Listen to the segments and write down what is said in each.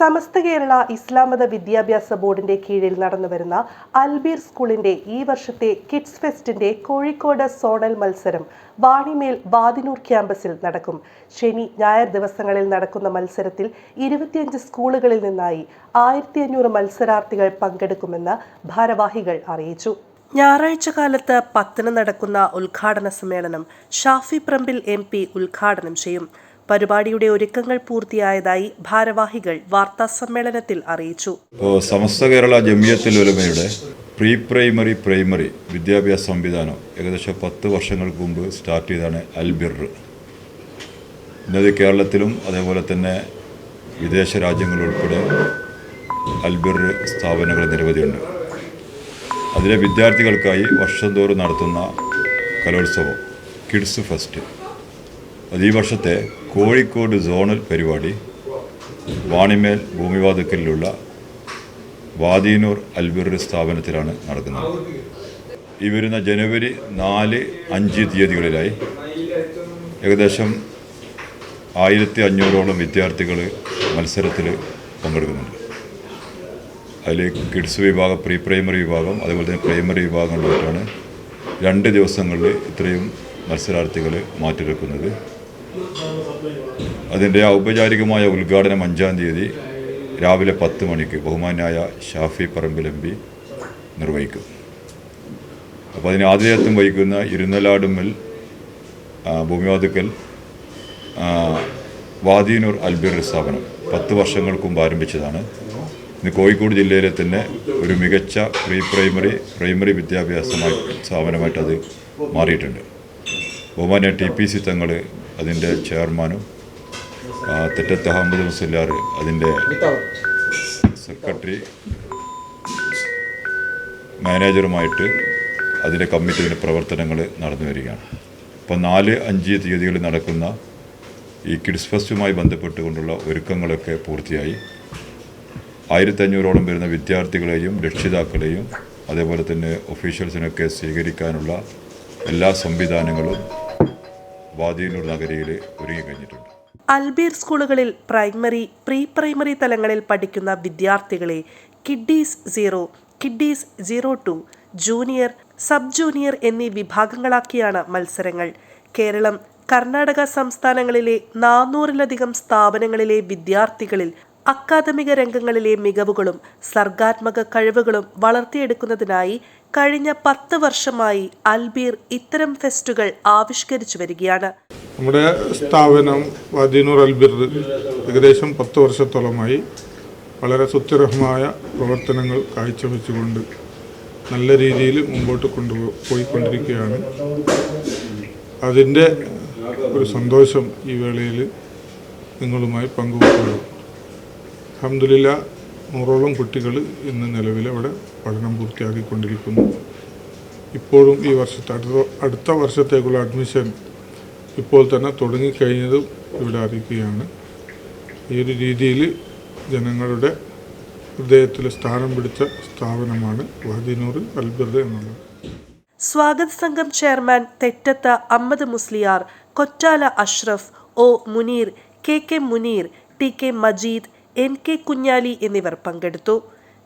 Samastha Kerala Islamatha Vidyabhyasa ബോർഡിന്റെ കീഴിൽ നടന്നുവരുന്ന അൽബീർ സ്കൂളിന്റെ ഈ വർഷത്തെ കിഡ്സ് ഫെസ്റ്റിന്റെ കോഴിക്കോട് സോണൽ മത്സരം വാണിമേൽ വാദിനൂർ ക്യാമ്പസിൽ നടക്കും. ശനി ഞായർ ദിവസങ്ങളിൽ നടക്കുന്ന മത്സരത്തിൽ ഇരുപത്തിയഞ്ച് സ്കൂളുകളിൽ നിന്നായി ആയിരത്തി അഞ്ഞൂറ് മത്സരാർത്ഥികൾ പങ്കെടുക്കുമെന്ന് ഭാരവാഹികൾ അറിയിച്ചു. ഞായറാഴ്ച കാലത്ത് പത്തിന് നടക്കുന്ന ഉദ്ഘാടന സമ്മേളനം ഷാഫി പ്രമ്പിൽ എം ഉദ്ഘാടനം ചെയ്യും. പരിപാടിയുടെ ഒരുക്കങ്ങൾ പൂർത്തിയായതായി ഭാരവാഹികൾ വാർത്താ സമ്മേളനത്തിൽ അറിയിച്ചു. സമസ്ത കേരള ജമിയത്തിൽ ഉലമയുടെ പ്രീ പ്രൈമറി പ്രൈമറി വിദ്യാഭ്യാസ സംവിധാനം ഏകദേശം പത്ത് വർഷങ്ങൾക്ക് മുമ്പ് സ്റ്റാർട്ട് ചെയ്താണ് അൽബിർ. ഇന്നത് കേരളത്തിലും അതേപോലെ തന്നെ വിദേശ രാജ്യങ്ങളുൾപ്പെടെ അൽബിർ സ്ഥാപനങ്ങൾ നിരവധിയുണ്ട്. അതിലെ വിദ്യാർത്ഥികൾക്കായി വർഷം തോറും നടത്തുന്ന കലോത്സവം കിഡ്സ് ഫെസ്റ്റ്. അത് ഈ വർഷത്തെ കോഴിക്കോട് സോണൽ പരിപാടി വാണിമേൽ ഭൂമിവാതുക്കലിലുള്ള വാദീനൂർ അൽബിർ സ്ഥാപനത്തിലാണ് നടക്കുന്നത്. ഈ വരുന്ന ജനുവരി നാല് അഞ്ച് തീയതികളിലായി ഏകദേശം ആയിരത്തി അഞ്ഞൂറോളം വിദ്യാർത്ഥികൾ മത്സരത്തിൽ പങ്കെടുക്കുന്നുണ്ട്. അതിൽ കിഡ്സ് വിഭാഗം പ്രീ പ്രൈമറി വിഭാഗം അതുപോലെ തന്നെ പ്രൈമറി വിഭാഗങ്ങളിലായിട്ടാണ് രണ്ട് ദിവസങ്ങളിൽ ഇത്രയും മത്സരാർത്ഥികൾ മാറ്റിവെക്കുന്നത്. അതിന്റെ ഔപചാരികമായ ഉദ്ഘാടനം അഞ്ചാം തീയതി രാവിലെ പത്ത് മണിക്ക് ബഹുമാനായ ഷാഫി പറമ്പിലമ്പി നിർവഹിക്കും. അപ്പോൾ അതിന് ആതിഥേയത്വം വഹിക്കുന്ന ഇരുന്നലാടുമ്മൽ ഭൂമിവാതുക്കൽ വാദീനൂർ അൽബിർ സ്ഥാപനം പത്ത് വർഷങ്ങൾക്ക് മുമ്പ് ആരംഭിച്ചതാണ്. ഇന്ന് കോഴിക്കോട് ജില്ലയിലെ തന്നെ ഒരു മികച്ച പ്രീ പ്രൈമറി പ്രൈമറി വിദ്യാഭ്യാസമായി സ്ഥാപനമായിട്ട് അത് മാറിയിട്ടുണ്ട്. ബഹുമാന്യ ടി പി സി തങ്ങൾ അതിന്റെ ചെയർമാനും തെറ്റത്ത് അഹമ്മദ് മുസല്ലാർ അതിന്റെ സെക്രട്ടറി മാനേജറുമായിട്ട് അതിന്റെ കമ്മിറ്റിയുടെ പ്രവർത്തനങ്ങൾ നടന്നു വരികയാണ്. അപ്പോൾ നാല് അഞ്ച് തീയതികളിൽ നടക്കുന്ന ഈ കിഡ്സ് ഫെസ്റ്റുമായി ബന്ധപ്പെട്ടുകൊണ്ടുള്ള ഒരുക്കങ്ങളൊക്കെ പൂർത്തിയായി. ആയിരത്തി അഞ്ഞൂറോളം വരുന്ന വിദ്യാർത്ഥികളെയും രക്ഷിതാക്കളെയും അതേപോലെ തന്നെ ഒഫീഷ്യൽസിനൊക്കെ സ്വീകരിക്കാനുള്ള എല്ലാ സംവിധാനങ്ങളും വാദിയന്നൂർ ഒരുങ്ങി കഴിഞ്ഞിട്ടുണ്ട്. അൽബീർ സ്കൂളുകളിൽ പ്രൈമറി പ്രീ പ്രൈമറി തലങ്ങളിൽ പഠിക്കുന്ന വിദ്യാർത്ഥികളെ kiddies zero kiddies zero to junior sub junior എന്നീ വിഭാഗങ്ങളാക്കിയാണ് മത്സരങ്ങൾ. കേരളം കർണാടക സംസ്ഥാനങ്ങളിലെ നാനൂറിലധികം സ്ഥാപനങ്ങളിലെ വിദ്യാർത്ഥികളിൽ അക്കാദമിക രംഗങ്ങളിലെ മികവുകളും സർഗാത്മക കഴിവുകളും വളർത്തിയെടുക്കുന്നതിനായി കഴിഞ്ഞ പത്ത് വർഷമായി അൽബീർ ഇത്തരം ഫെസ്റ്റുകൾ ആവിഷ്കരിച്ചു വരികയാണ്. നമ്മുടെ സ്ഥാപനം വദീനൂർ അൽബിർ ഏകദേശം പത്ത് വർഷത്തോളമായി വളരെ സുത്യർഹമായ പ്രവർത്തനങ്ങൾ കാഴ്ചവെച്ചുകൊണ്ട് നല്ല രീതിയിൽ മുമ്പോട്ട് കൊണ്ടുപോയിക്കൊണ്ടിരിക്കുകയാണ് അതിന്റെ ഒരു സന്തോഷം ഈ വേളയിൽ നിങ്ങളുമായി പങ്കുവെക്കുന്നു. അഹമ്മദില്ല നൂറോളം കുട്ടികൾ ഇന്ന് നിലവിൽ അവിടെ പഠനം പൂർത്തിയാക്കിക്കൊണ്ടിരിക്കുന്നു. ഇപ്പോഴും ഈ വർഷത്തെ അടുത്ത അടുത്ത വർഷത്തേക്കുള്ള അഡ്മിഷൻ ഇപ്പോൾ തന്നെ തുടങ്ങിക്കഴിഞ്ഞതും ഇവിടെ അറിയിക്കുകയാണ്. ഈ ഒരു രീതിയിൽ ജനങ്ങളുടെ ഹൃദയത്തിൽ സ്ഥാനം പിടിച്ച സ്ഥാപനമാണ് വാദിനൂർ അൽബിർദ എന്നുള്ളത്. സ്വാഗത സംഘം chairman Thettatha Ammad Musliyar Kottala Ashraf O Muneer K K Muneer T K Majeed N K Kunhali എന്നിവർ പങ്കെടുത്തു.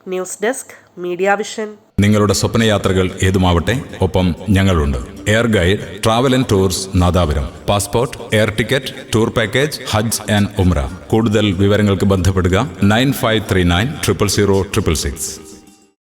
News desk Media Vision. നിങ്ങളുടെ സ്വപ്നയാത്രകൾ ഏതുമാവട്ടെ ഒപ്പം ഞങ്ങളുണ്ട്. Air Guide Travel and Tours Nadapuram. Passport air ticket tour package Hajj and Umrah. കൂടുതൽ വിവരങ്ങൾക്ക് ബന്ധപ്പെടുക nine five three nine triple zero triple six.